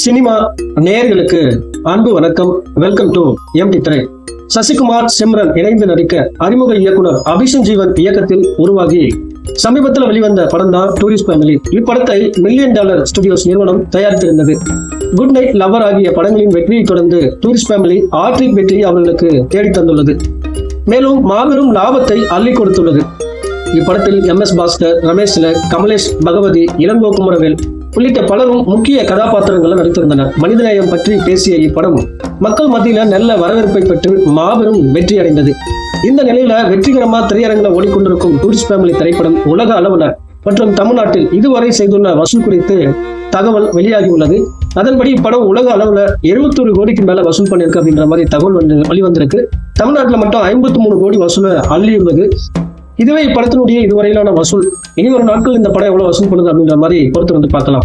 Cinema நேயர்களுக்கு அன்பு வணக்கம். வெல்கம் டு எம் டி திரை சசிகுமார் சிம்ரன் இணைந்து நடிக்க அறிமுக இயக்குனர் அபிஷன் ஜீவன் இயக்கத்தில் உருவாகி சமீபத்தில் வெளிவந்த படம் தான் டூரிஸ்ட் ஃபேமிலி இப்படத்தை மில்லியன் டாலர் ஸ்டுடியோஸ் நிறுவனம் தயாரித்திருந்தது. குட் நைட் லவர் ஆகிய படங்களின் வெற்றியை தொடர்ந்து டூரிஸ்ட் ஃபேமிலி ஆற்றிக் வெற்றி அவர்களுக்கு தேடித் தந்துள்ளது. மேலும் மாபெரும் லாபத்தை அள்ளி கொடுத்துள்ளது. இப்படத்தில் எம் எஸ் பாஸ்கர் ரமேஷ் கமலேஷ் பகவதி இளங்கோ குமரவேல் உள்ளிட்ட பலரும் முக்கிய கதாபாத்திரங்களில் நடித்திருந்தனர். மனிதநேயம் பற்றி பேசிய இப்படம் மக்கள் மத்தியில நல்ல வரவேற்பை பெற்று மாபெரும் வெற்றி அடைந்தது. இந்த நிலையில வெற்றிகரமா திரையரங்கில் ஓடிக்கொண்டிருக்கும் டூரிஸ்ட் ஃபேமிலி திரைப்படம் உலக அளவுல மற்றும் தமிழ்நாட்டில் இதுவரை செய்துள்ள வசூல் குறித்து தகவல் வெளியாகியுள்ளது. அதன்படி இப்படம் உலக அளவுல 71 கோடிக்கு மேல வசூல் பண்ணியிருக்கு அப்படின்ற மாதிரி தகவல் வந்து வெளிவந்திருக்கு. தமிழ்நாட்டில் மட்டும் ஐம்பத்தி மூணு கோடி வசூலை அள்ளியுள்ளது. இதுவே இப்படத்தினுடைய இதுவரையிலான வசூல். இனி ஒரு நாட்கள் இந்த படம் எவ்வளவு வசூல் பண்ணுது அப்படின்ற மாதிரி பொறுத்து வந்து பார்க்கலாம்.